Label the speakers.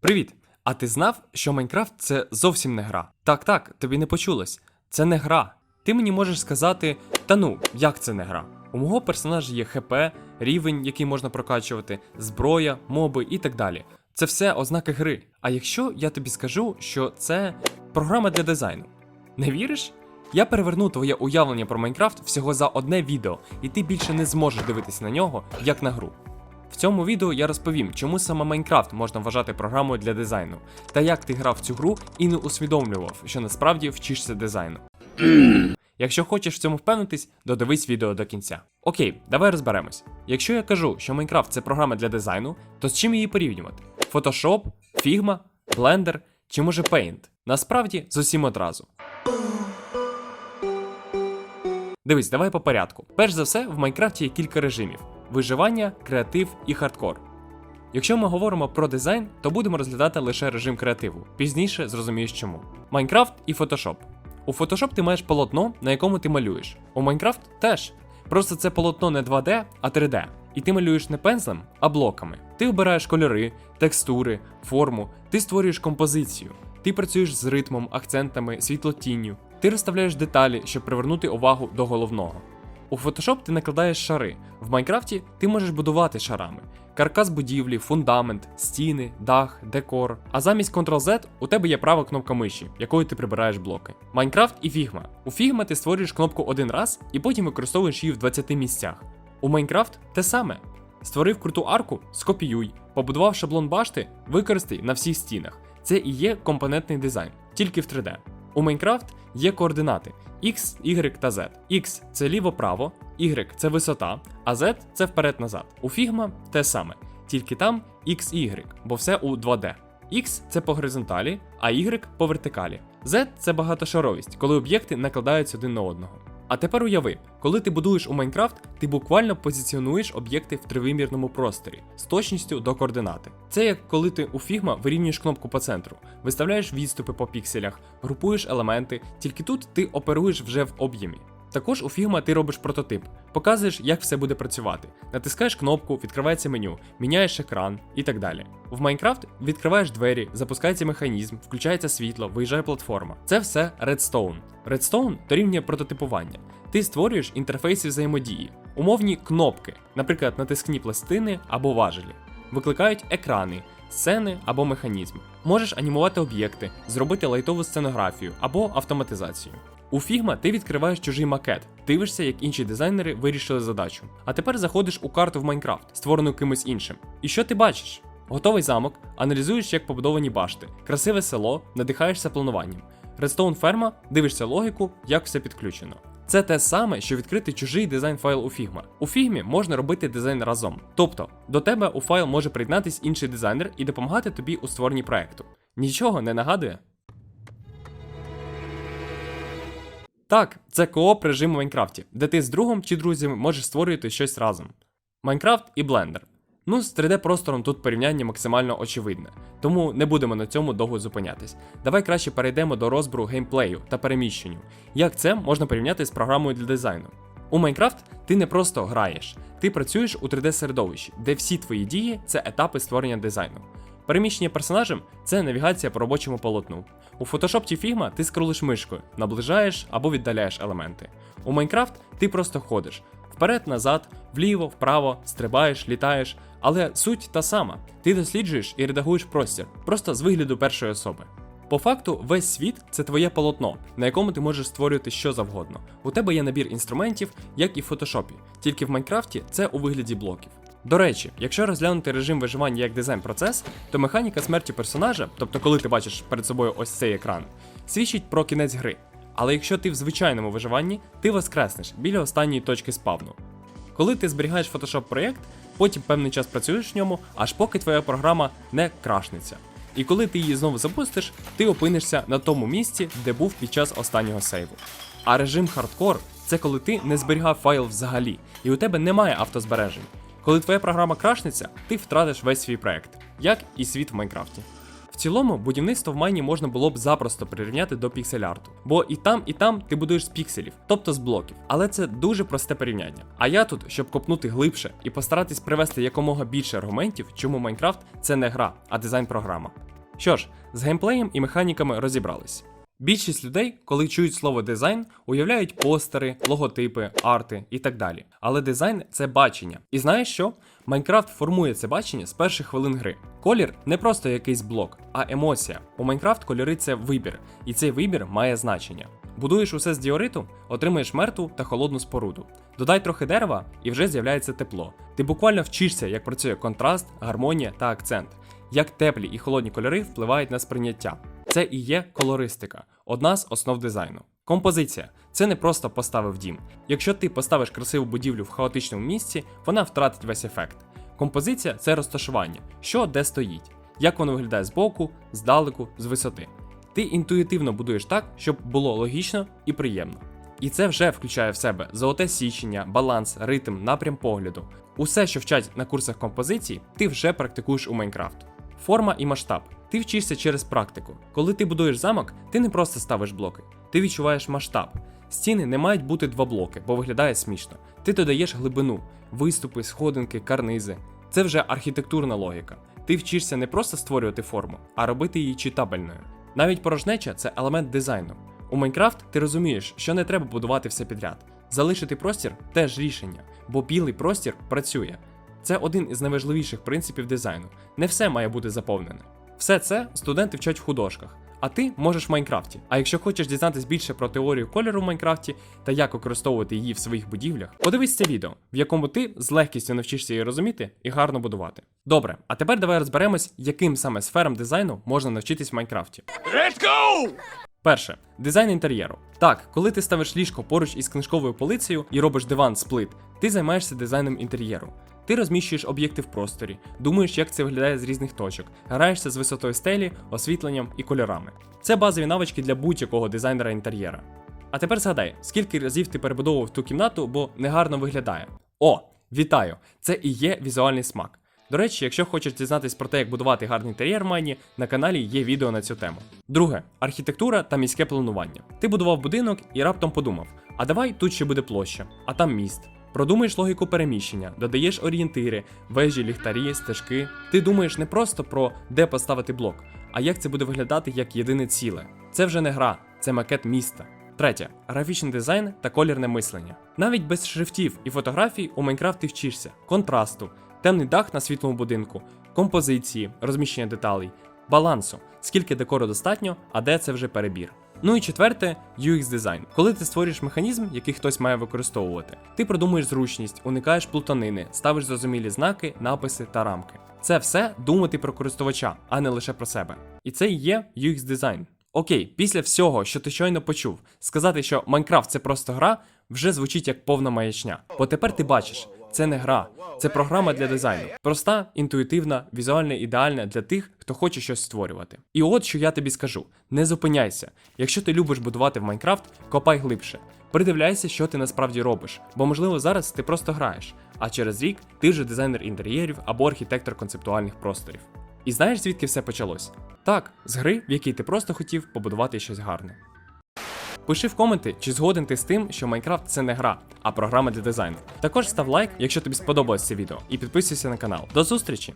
Speaker 1: Привіт! А ти знав, що Майнкрафт це зовсім не гра? Так, так, тобі не почулось. Це не гра. Ти мені можеш сказати, та ну, як це не гра? У мого персонажа є ХП, рівень, який можна прокачувати, зброя, моби і так далі. Це все ознаки гри. А якщо я тобі скажу, що це програма для дизайну, не віриш? Я переверну твоє уявлення про Майнкрафт всього за одне відео, і ти більше не зможеш дивитися на нього як на гру. В цьому відео я розповім, чому саме Майнкрафт можна вважати програмою для дизайну, та як ти грав в цю гру і не усвідомлював, що насправді вчишся дизайну. Якщо хочеш в цьому впевнитись, додивись відео до кінця. Окей, давай розберемось. Якщо я кажу, що Майнкрафт це програма для дизайну, то з чим її порівнювати? Photoshop, Figma, Blender чи може Paint? Насправді з усім одразу. Дивись, давай по порядку. Перш за все, в Майнкрафті є кілька режимів: виживання, креатив і хардкор. Якщо ми говоримо про дизайн, то будемо розглядати лише режим креативу. Пізніше зрозумієш чому. Майнкрафт і Photoshop. У Photoshop ти маєш полотно, на якому ти малюєш. У Майнкрафт теж. Просто це полотно не 2D, а 3D. І ти малюєш не пензлем, а блоками. Ти обираєш кольори, текстури, форму, ти створюєш композицію. Ти працюєш з ритмом, акцентами, світлотінню. Ти розставляєш деталі, щоб привернути увагу до головного. У Photoshop ти накладаєш шари. В Майнкрафті ти можеш будувати шарами: каркас будівлі, фундамент, стіни, дах, декор. А замість Ctrl-Z у тебе є права кнопка миші, якою ти прибираєш блоки. Майнкрафт і Figma. У Figma ти створюєш кнопку один раз і потім використовуєш її в 20 місцях. У Майнкрафт те саме. Створив круту арку, скопіюй, побудував шаблон башти, використай на всіх стінах. Це і є компонентний дизайн, тільки в 3D. У Майнкрафт є координати X, Y та Z. X це ліво-право, Y це висота, а Z це вперед-назад. У Figma те саме, тільки там X, Y, бо все у 2D. X це по горизонталі, а Y по вертикалі. Z це багатошаровість, коли об'єкти накладаються один на одного. А тепер уяви, коли ти будуєш у Майнкрафт, ти буквально позиціонуєш об'єкти в тривимірному просторі з точністю до координати. Це як коли ти у Figma вирівнюєш кнопку по центру, виставляєш відступи по пікселях, групуєш елементи, тільки тут ти оперуєш вже в об'ємі. Також у Figma ти робиш прототип, показуєш, як все буде працювати. Натискаєш кнопку, відкривається меню, міняєш екран і так далі. В Майнкрафт відкриваєш двері, запускається механізм, включається світло, виїжджає платформа. Це все Redstone. Redstone дорівнює прототипування. Ти створюєш інтерфейси взаємодії, умовні кнопки, наприклад, натискні пластини або важелі, викликають екрани, сцени або механізми. Можеш анімувати об'єкти, зробити лайтову сценографію або автоматизацію. У Figma ти відкриваєш чужий макет, дивишся, як інші дизайнери вирішили задачу. А тепер заходиш у карту в Майнкрафт, створену кимось іншим. І що ти бачиш? Готовий замок, аналізуєш, як побудовані башти, красиве село, надихаєшся плануванням. Redstone ферма, дивишся логіку, як все підключено. Це те саме, що відкрити чужий дизайн файл у Figma. У Figma можна робити дизайн разом. Тобто, до тебе у файл може приєднатись інший дизайнер і допомагати тобі у створенні проекту. Нічого не нагадує? Так, це кооп режим у Майнкрафті, де ти з другом чи друзями можеш створювати щось разом. Майнкрафт і Blender. Ну, з 3D-простором тут порівняння максимально очевидне, тому не будемо на цьому довго зупинятись. Давай краще перейдемо до розбору геймплею та переміщенню. Як це можна порівняти з програмою для дизайну? У Майнкрафт ти не просто граєш, ти працюєш у 3D-середовищі, де всі твої дії це етапи створення дизайну. Переміщення персонажем це навігація по робочому полотну. У Photoshop чи Figma ти скролиш мишкою, наближаєш або віддаляєш елементи. У Майнкрафт ти просто ходиш вперед, назад, вліво, вправо, стрибаєш, літаєш. Але суть та сама: ти досліджуєш і редагуєш простір, просто з вигляду першої особи. По факту, весь світ це твоє полотно, на якому ти можеш створювати що завгодно. У тебе є набір інструментів, як і в фотошопі, тільки в Майнкрафті це у вигляді блоків. До речі, якщо розглянути режим виживання як дизайн процес, то механіка смерті персонажа, тобто коли ти бачиш перед собою ось цей екран, свідчить про кінець гри. Але якщо ти в звичайному виживанні, ти воскреснеш біля останньої точки спавну. Коли ти зберігаєш Photoshop проєкт, потім певний час працюєш в ньому, аж поки твоя програма не крашнеться. І коли ти її знову запустиш, ти опинишся на тому місці, де був під час останнього сейву. А режим хардкор це коли ти не зберігав файл взагалі, і у тебе немає автозбережень. Коли твоя програма крашнеться, ти втратиш весь свій проект, як і світ в Майнкрафті. В цілому, будівництво в майні можна було б запросто прирівняти до піксель-арту, бо і там, і там ти будуєш з пікселів, тобто з блоків. Але це дуже просте порівняння. А я тут, щоб копнути глибше і постаратись привести якомога більше аргументів, чому Майнкрафт це не гра, а дизайн-програма. Що ж, з геймплеєм і механіками розібрались. Більшість людей, коли чують слово дизайн, уявляють постери, логотипи, арти і так далі. Але дизайн це бачення. І знаєш що? Майнкрафт формує це бачення з перших хвилин гри. Колір не просто якийсь блок, а емоція. У Майнкрафт кольори це вибір, і цей вибір має значення. Будуєш усе з діориту, отримаєш мертву та холодну споруду. Додай трохи дерева, і вже з'являється тепло. Ти буквально вчишся, як працює контраст, гармонія та акцент, як теплі і холодні кольори впливають на сприйняття. Це і є колористика, одна з основ дизайну. Композиція це не просто поставив дім. Якщо ти поставиш красиву будівлю в хаотичному місці, вона втратить весь ефект. Композиція це розташування, що де стоїть, як воно виглядає збоку, здалеку, з висоти. Ти інтуїтивно будуєш так, щоб було логічно і приємно. І це вже включає в себе золоте січення, баланс, ритм, напрям погляду. Усе, що вчать на курсах композиції, ти вже практикуєш у Майнкрафт. Форма і масштаб. Ти вчишся через практику. Коли ти будуєш замок, ти не просто ставиш блоки, ти відчуваєш масштаб. Стіни не мають бути два блоки, бо виглядає смішно. Ти додаєш глибину, виступи, сходинки, карнизи. Це вже архітектурна логіка. Ти вчишся не просто створювати форму, а робити її читабельною. Навіть порожнеча це елемент дизайну. У Майнкрафт ти розумієш, що не треба будувати все підряд. Залишити простір теж рішення, бо білий простір працює. Це один із найважливіших принципів дизайну. Не все має бути заповнене. Все це студенти вчать в художках, а ти можеш в Майнкрафті. А якщо хочеш дізнатись більше про теорію кольору в Майнкрафті та як використовувати її в своїх будівлях, подивись це відео, в якому ти з легкістю навчишся її розуміти і гарно будувати. Добре, а тепер давай розберемось, яким саме сферам дизайну можна навчитись в Майнкрафті. Перше дизайн інтер'єру. Так, коли ти ставиш ліжко поруч із книжковою полицею і робиш диван сплит, ти займаєшся дизайном інтер'єру. Ти розміщуєш об'єкти в просторі, думаєш, як це виглядає з різних точок, граєшся з висотою стелі, освітленням і кольорами. Це базові навички для будь-якого дизайнера інтер'єра. А тепер згадай, скільки разів ти перебудовував ту кімнату, бо негарно виглядає. О, вітаю! Це і є візуальний смак. До речі, якщо хочеш дізнатись про те, як будувати гарний інтер'єр в Майні, на каналі є відео на цю тему. Друге архітектура та міське планування. Ти будував будинок і раптом подумав: а давай тут ще буде площа, а там міст. Продумаєш логіку переміщення, додаєш орієнтири, вежі, ліхтарі, стежки. Ти думаєш не просто про де поставити блок, а як це буде виглядати як єдине ціле. Це вже не гра, це макет міста. Третє графічний дизайн та колірне мислення. Навіть без шрифтів і фотографій у Майнкрафт ти вчишся контрасту, темний дах на світлому будинку, композиції, розміщення деталей, балансу, скільки декору достатньо, а де це вже перебір. Ну і четверте UX дизайн. Коли ти створюєш механізм, який хтось має використовувати, ти продумуєш зручність, уникаєш плутанини, ставиш зрозумілі знаки, написи та рамки. Це все думати про користувача, а не лише про себе. І це і є UX дизайн. Окей, після всього, що ти щойно почув, сказати, що Майнкрафт це просто гра, вже звучить як повна маячня. Бо тепер ти бачиш, це не гра, це програма для дизайну. Проста, інтуїтивна, візуально ідеальна для тих, хто хоче щось створювати. І от що я тобі скажу: не зупиняйся. Якщо ти любиш будувати в Майнкрафт, копай глибше. Придивляйся, що ти насправді робиш, бо можливо зараз ти просто граєш, а через рік ти вже дизайнер інтер'єрів або архітектор концептуальних просторів. І знаєш, звідки все почалось? Так, з гри, в якій ти просто хотів побудувати щось гарне. Пиши в коменти, чи згоден ти з тим, що Майнкрафт це не гра, а програма для дизайну. Також став лайк, якщо тобі сподобалось це відео, і підписуйся на канал. До зустрічі!